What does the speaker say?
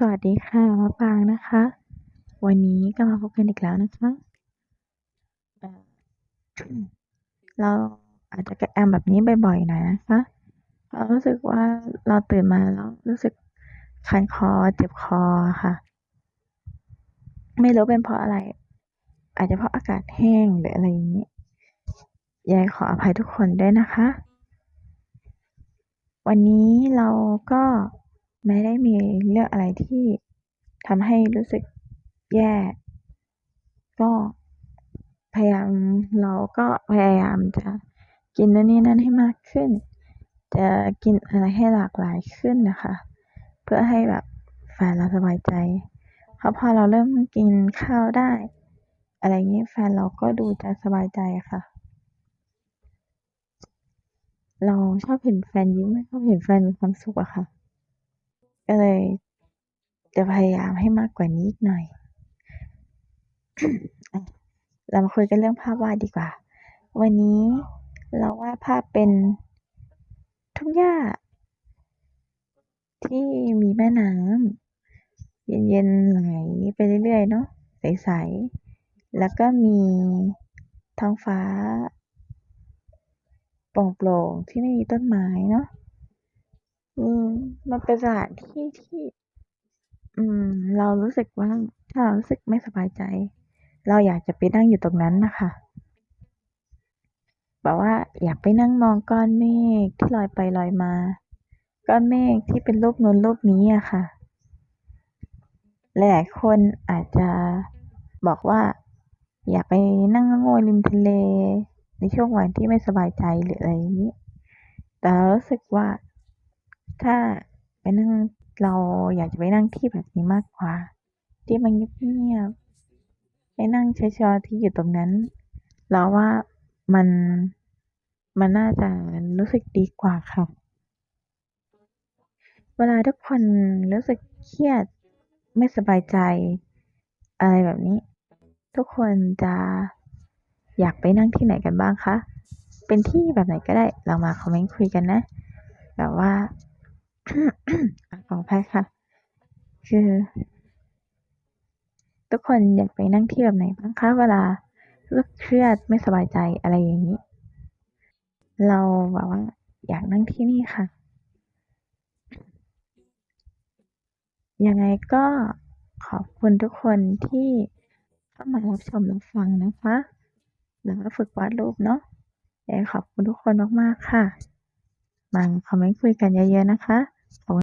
สวัสดีค่ะมะปางนะคะ วันนี้ก็มาพบกันอีกแล้วนะคะเราอาจจะกระแอมแบบนี้บ่อยๆหน่อยนะคะเรารู้สึกว่าเราตื่นมาแล้วรู้สึกคันคอเจ็บคอค่ะ ไม่รู้เป็นเพราะอะไร อาจจะเพราะอากาศแห้งหรืออะไรอย่างนี้ยังไงขออภัยทุกคนด้วยนะคะ วันนี้เราก็ ไม่ได้มีเรื่องอะไรที่ทำให้รู้สึกแย่ ก็พยายามเราก็พยายามจะกินนู่นนี่นั่นให้มากขึ้น จะกินอะไรให้หลากหลายขึ้นนะคะ เพื่อให้แบบแฟนเราสบายใจ เพราะพอเราเริ่มกินข้าวได้ อะไรงี้แฟนเราก็ดูจะสบายใจค่ะ เราชอบเห็นแฟนยิ้มชอบเห็นแฟนมีความสุขอะค่ะ ก็เลยจะพยายามให้มากกว่านี้อีกหน่อย เรามาคุยกันเรื่องภาพวาดดีกว่า วันนี้เราวาดภาพเป็นทุ่งหญ้า ที่มีแม่น้ำเย็นๆไหลไปเรื่อยๆเนาะใสๆ แล้วก็มีท้องฟ้าโปร่งๆที่ไม่มีต้นไม้เนาะ อืม มันเป็นสถานที่ที่ อืม เรารู้สึกว่า ถ้าเรารู้สึกไม่สบายใจ เราอยากจะไปนั่งอยู่ตรงนั้นนะคะ แบบว่าอยากไปนั่งมองก้อนเมฆที่ลอยไปลอยมา ก้อนเมฆที่เป็นรูปนู้นรูปนี้อะค่ะ หลายๆคนอาจจะบอกว่า อยากไปนั่งโง่ๆริมทะเล ในช่วงวันที่ไม่สบายใจหรืออะไรอย่างงี้ แต่เรารู้สึกว่า ถ้าไปนั่งเราอยากจะไปนั่งที่แบบนี้มากกว่า ที่มันเงียบๆไปนั่งใช้สมาธิอยู่ตรงนั้น เราว่ามันมันน่าจะรู้สึกดีกว่าค่ะ เวลาทุกคนรู้สึกเครียดไม่สบายใจ อะไรแบบนี้ ทุกคนจะอยากไปนั่งที่ไหนกันบ้างคะ เป็นที่แบบไหนก็ได้ เรามาคอมเมนต์คุยกันนะ แบบว่า ขออภัยค่ะ คือ ทุกคนอยากไปนั่งที่แบบไหนบ้างคะเวลารู้สึกเครียดไม่สบายใจอะไรอย่างงี้ เราแบบว่า อยากนั่งที่นี่ค่ะ ยังไงก็ขอบคุณทุกคนที่เข้ามารับชมรับฟังนะคะ แล้วก็ฝึกวาดรูปเนาะยังไงขอบคุณทุกคนมากๆค่ะมาคอมเมนต์คุยกันเยอะๆนะคะ ขอบคุณ